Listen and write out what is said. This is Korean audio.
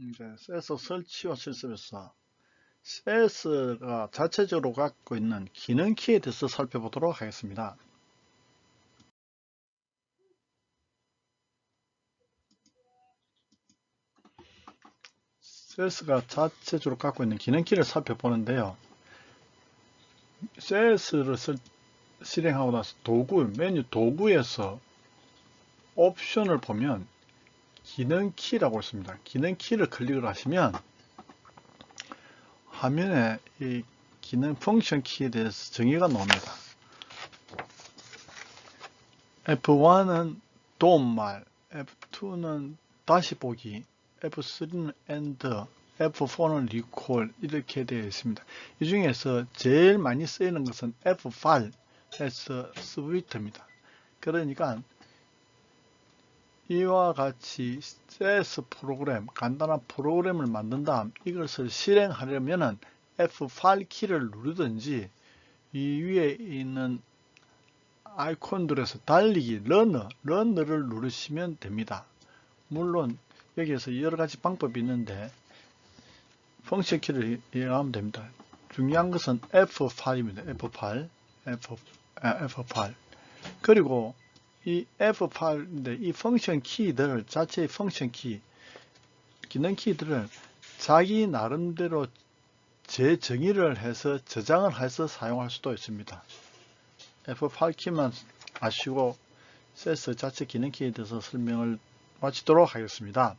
이제 CS 설치와 실습에서 CS가 자체적으로 갖고 있는 기능 키에 대해서 살펴보도록 하겠습니다. CS가 자체적으로 갖고 있는 기능 키를 살펴보는데요. CS를 실행하고 나서 도구, 메뉴 도구에서 옵션을 보면 기능 키라고 있습니다. 기능 키를 클릭을 하시면 화면에 이 기능 펑션 키에 대해서 정의가 나옵니다. F1은 도움말, F2는 다시 보기, F3는 end, F4는 recall 이렇게 되어 있습니다. 이 중에서 제일 많이 쓰이는 것은 F5에서 스위트입니다. 그러니까 이와 같이 CS 프로그램, 간단한 프로그램을 만든 다음 이것을 실행하려면 F8 키를 누르든지 이 위에 있는 아이콘들에서 달리기, 러너, 러너를 누르시면 됩니다. 물론 여기에서 여러 가지 방법이 있는데 펑션 키를 이용하면 됩니다. 중요한 것은 F8입니다. F8, F, 아, F8. 그리고 이 F8인데 이 펑션 키들 자체의 펑션 키 기능 키들을 자기 나름대로 재정의를 해서 저장을 해서 사용할 수도 있습니다. F8 키만 아시고 세스 자체 기능 키에 대해서 설명을 마치도록 하겠습니다.